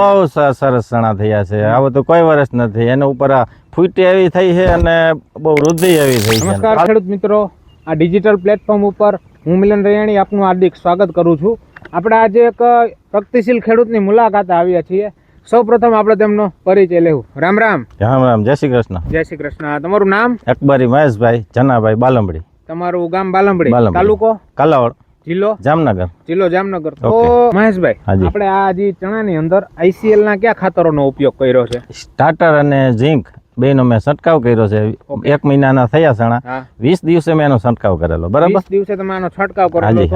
બહુ સરસ ચણા થયા છે. આવો તો કોઈ વર્ષ નથી. એના ઉપર ફૂટી એવી થઈ છે અને બહુ વૃદ્ધિ એવી થઈ છે. નમસ્કાર ખેડૂત મિત્રો. આ ડિજિટલ પ્લેટફોર્મ ઉપર હું મિલન રૈયાણી આપનું હાર્દિક સ્વાગત કરું છું. આપણે આજે એક પ્રગતિશીલ ખેડૂતની મુલાકાત આવ્યા છીએ. સૌ પ્રથમ આપણે તેમનો પરિચય લેવું. રામ રામ. રામ રામ. જય શ્રી કૃષ્ણ. જય શ્રી કૃષ્ણ. તમારું નામ? અકબરી મહેશભાઈ જનાભાઈ બાલંબડી. તમારું ગામ બાલંબડી. બાલંબડી. તાલુકો? કાલાવડ. જિલ્લો? જામનગર. જિલ્લો જામનગર. તો મહેશભાઈ આપણે આ જે ચણાની અંદર આઈસીએલ ના કયા ખાતરોનો ઉપયોગ કર્યો છે? સ્ટાર્ટર અને ઝીંક બેનો મેં છંટકાવ કર્યો છે. એક મહિનાના થયા ચણા વીસ દિવસે મેં એનો છંટકાવ કરેલો. બરાબર? દિવસે તમે આનો છંટકાવ કરેલો.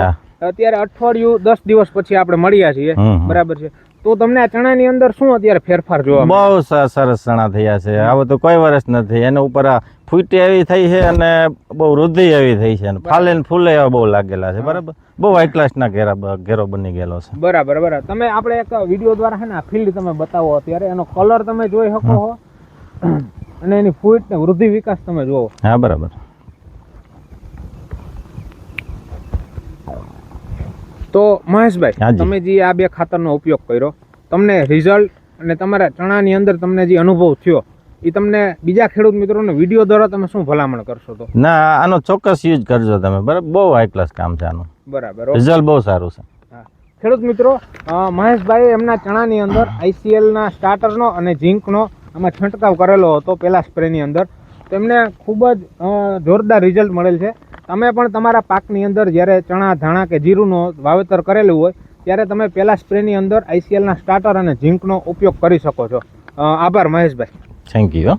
અત્યારે અઠવાડિયું દસ દિવસ પછી આપણે મળ્યા છીએ. બરાબર છે. તો તમને આ ચણાની અંદર શું અત્યારે ફેરફાર જોવા બહુ સરસ ચણા થયા છે. આવો તો કોઈ વર્ષ નથી. એના ઉપર આ ફૂટી એવી થઈ છે અને બહુ વૃદ્ધિ એવી થઈ છે. અને ફાલે ને ફૂલે એવા બહુ લાગેલા છે. બરાબર? બહુ હાઈ ક્લાસના ઘેરા ઘેરો બની ગયેલો છે. બરાબર બરાબર. તમે આપણે એક વીડિયો દ્વારા છે ને આ ફિલ્ડ તમે બતાવો અત્યારે. એનો કલર તમે જોઈ શકો છો અને એની ફૂટ ને વૃદ્ધિ વિકાસ તમે જોવો. હા બરાબર. તો મહેશભાઈ. તમે જે આ બે ખાતરનો ઉપયોગ કર્યો તમને રિઝલ્ટ અને તમારા ચણાની અંદર તમને જે અનુભવ થયો એ તમને બીજા ખેડૂત મિત્રોને વીડિયો દ્વારા તમે શું ભલામણ કરશો તો? ના આનો ચોક્કસ યુઝ કરજો તમે. બરાબર બહુ હાઈ ક્લાસ કામ છે આનું. બરાબર રિઝલ્ટ બહુ સારું છે. ખેડૂત મિત્રો મહેશભાઈ એમના ચણાની અંદર આઈસીએલના સ્ટાર્ટરનો અને ઝીંકનો આમાં છંટકાવ કરેલો હતો પહેલા સ્પ્રેની અંદર. તેમને ખૂબ જ જોરદાર રિઝલ્ટ મળેલ છે. તમે પણ તમારા પાકની અંદર જ્યારે ચણા, ધાણા કે જીરુંનો વાવેતર કરેલું હોય, ત્યારે તમે પહેલા સ્પ્રેની અંદર આઈસીએલના સ્ટાર્ટર અને ઝીંકનો ઉપયોગ કરી શકો છો. આભાર મહેશભાઈ. Thank you